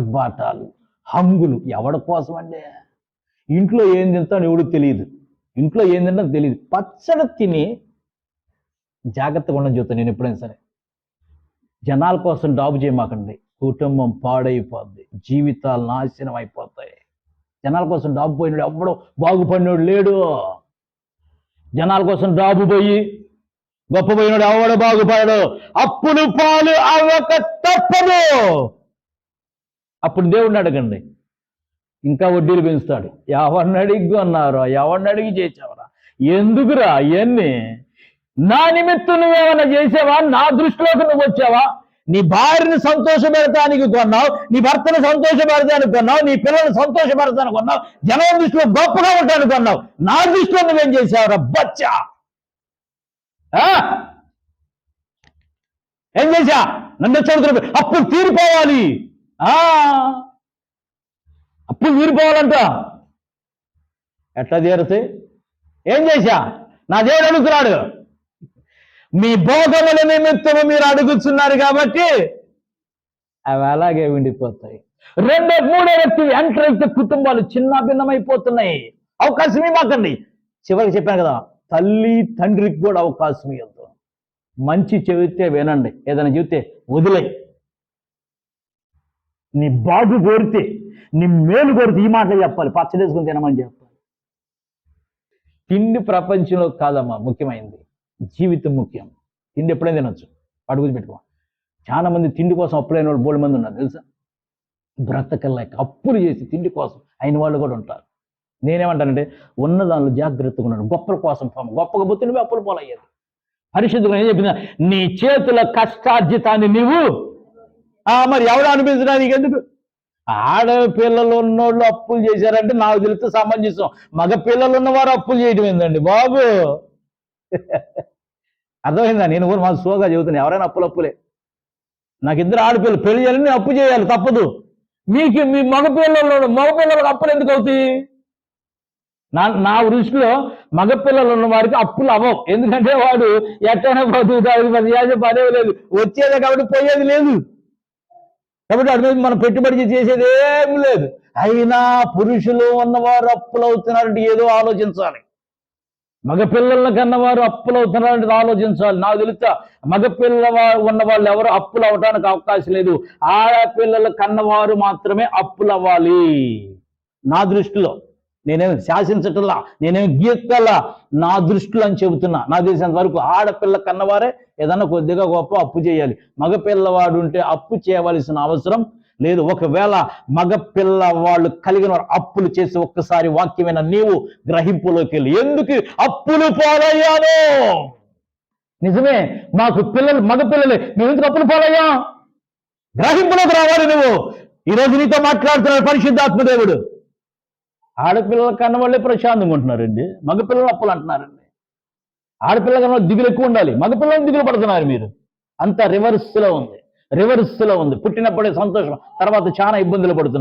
ఆర్భాటాలు హంగులు. ఎవడి కోసం అండి ఇంట్లో ఏం తింటాడు ఎవడు తెలియదు. ఇంట్లో ఏం తింటాను తెలియదు. పచ్చడి తిని జాగ్రత్తగా ఉండని చెప్తాను నేను ఎప్పుడైనా సరే. జనాల కోసం డాబు చేయమాకండి. కుటుంబం పాడైపోద్ది. జీవితాలు నాశనం అయిపోతాయి. జనాల కోసం డాబు పోయినాడు ఎవ్వడో బాగుపడినోడు లేడు. జనాల కోసం డాబు పోయి గొప్ప పోయినాడు ఎవడు బాగుపడాడు. అప్పుడు పాలు అవ్వక తప్పదు. అప్పుడు దేవుడిని అడగండి. ఇంకా వడ్డీలు పెంచుతాడు. ఎవరిని అడిగి అన్నారు? ఎవరిని అడిగి చేసావరా ఎందుకురా ఇవన్నీ నా నిమిత్తం నువ్వేమైనా చేసావా? నా దృష్టిలోకి నువ్వు వచ్చావా? నీ భార్యని సంతోషపెడతానికి కొన్నావు నీ భర్తను సంతోషపెడతానికి కొన్నావు నీ పిల్లల్ని సంతోషపెడతానికి కొన్నావు జనం దృష్టిలో గొప్పగా ఉంటానికి కొన్నావు. నా దృష్టిలో నువ్వేం చేసావురా బచ్చా! ఆ? ఏం చేశా? నన్ను చూడుతున్నా అప్పుడు తీరిపోవాలి. ఆ. తీరిపోవాలంట ఎట్లా తీరుతాయి ఏం చేశా? నా దేవుడు అడుగుతున్నాడు. మీ భోగముల నిమిత్తము మీరు అడుగుతున్నారు కాబట్టి అవి అలాగే ఉండిపోతాయి రెండో మూడో వ్యక్తి ఎంటర్ అయితే కుటుంబాలు చిన్న భిన్నమైపోతున్నాయి అవకాశం ఇవ్వకండి. చివరికి చెప్పాను కదా తల్లి తండ్రికి కూడా అవకాశం ఇవ్వద్దు. మంచి చెబితే వినండి. ఏదైనా చెబితే వదిలే నీ బాగు కోరితే నీ మేలు కోరితే ఈ మాటలు చెప్పాలి. పచ్చడేసుకుని తినమని చెప్పాలి. తిండి ప్రపంచంలో కాదమ్మా ముఖ్యమైనది జీవితం ముఖ్యం. తిండి ఎప్పుడైనా తినొచ్చు. అడుగు పెట్టుకో. చాలా మంది తిండి కోసం అప్పులైన వాళ్ళు బోల్డ్ మంది ఉన్నారు తెలుసా? బ్రతకలేక అప్పులు చేసి తిండి కోసం అయిన వాళ్ళు కూడా ఉంటారు. నేనేమంటానంటే ఉన్న దానిలో జాగ్రత్తగా ఉన్నాను గొప్పల కోసం పోము. గొప్పగా పోతే నువ్వు అప్పులు పోలయ్యేది. పరిశుద్ధంగా ఏం చెప్పిందా నీ చేతుల కష్టార్జితాన్ని నీవు మరి ఎవరు అనిపించడానికి ఎందుకు ఆడపిల్లలు ఉన్నోళ్ళు అప్పులు చేశారంటే నాకు తెలిస్తే సమంజసం మగ పిల్లలు ఉన్నవారు అప్పులు చేయడం ఏందండి బాబు? అర్థమైందా? నేను కూడా మాకు సోగా చెబుతున్నా. ఎవరైనా అప్పులు అప్పులే. నాకు ఇద్దరు ఆడపిల్లలు. పెళ్ళి చేయాలి నేను అప్పు చేయాలి తప్పదు. మీకు మీ మగ పిల్లలు మగ అప్పులు ఎందుకు అవుతాయి? నా నా దృష్టిలో మగపిల్లలు ఉన్న వారికి అప్పులు అవ్వవు. ఎందుకంటే వాడు ఎట్టైనా బతుకుతాడు పది యాజ పదేవి లేదు. వచ్చేదే కాబట్టి పోయేది లేదు. కాబట్టి అటు మీద మనం పెట్టుబడి చేసేది ఏం లేదు. అయినా పురుషులు ఉన్నవారు అప్పులు అవుతున్నారంటే ఏదో ఆలోచించాలి. మగపిల్లల కన్నవారు అప్పులు అవుతున్నారంటే ఆలోచించాలి. నాకు తెలుస్తా మగపిల్ల ఉన్న వాళ్ళు ఎవరు అప్పులు అవడానికి అవకాశం లేదు. ఆడపిల్లల కన్నవారు మాత్రమే అప్పులు అవ్వాలి నా దృష్టిలో నేనేమి శాసించటల్లా నేనేమి గీక్కల్లా నా దృష్టిలో అని చెబుతున్నా. నాకు తెలిసినంత వరకు ఆడపిల్ల కన్నవారే ఏదన్నా కొద్దిగా గొప్ప అప్పు చేయాలి. మగ పిల్లవాడు ఉంటే అప్పు చేయవలసిన అవసరం లేదు. ఒకవేళ మగ పిల్లవాళ్ళు కలిగిన వారు అప్పులు చేసి ఒక్కసారి వాక్యమైన నీవు గ్రహింపులోకి వెళ్ళి. ఎందుకు? అప్పులు పాలయ్యాను. నిజమే మాకు పిల్లలు మగ పిల్లలే మేము ఎందుకు అప్పులు పాలయ్యా? గ్రహింపులోకి రావాలి నువ్వు. ఈరోజు నీతో మాట్లాడుతున్నాడు పరిశుద్ధాత్మదేవుడు ఆడపిల్లల కన్న వాళ్ళే ప్రశాంతంగా ఉంటున్నారండి. మగపిల్లలు అప్పులు అంటున్నారండి. ఆడపిల్ల కన్నా దిగులు ఎక్కువ ఉండాలి. మగపిల్లలు దిగులు పడుతున్నారు మీరు. అంత రివర్స్లో ఉంది. రివర్స్లో ఉంది. పుట్టినప్పుడే సంతోషం. తర్వాత చాలా ఇబ్బందులు పడుతున్నారు.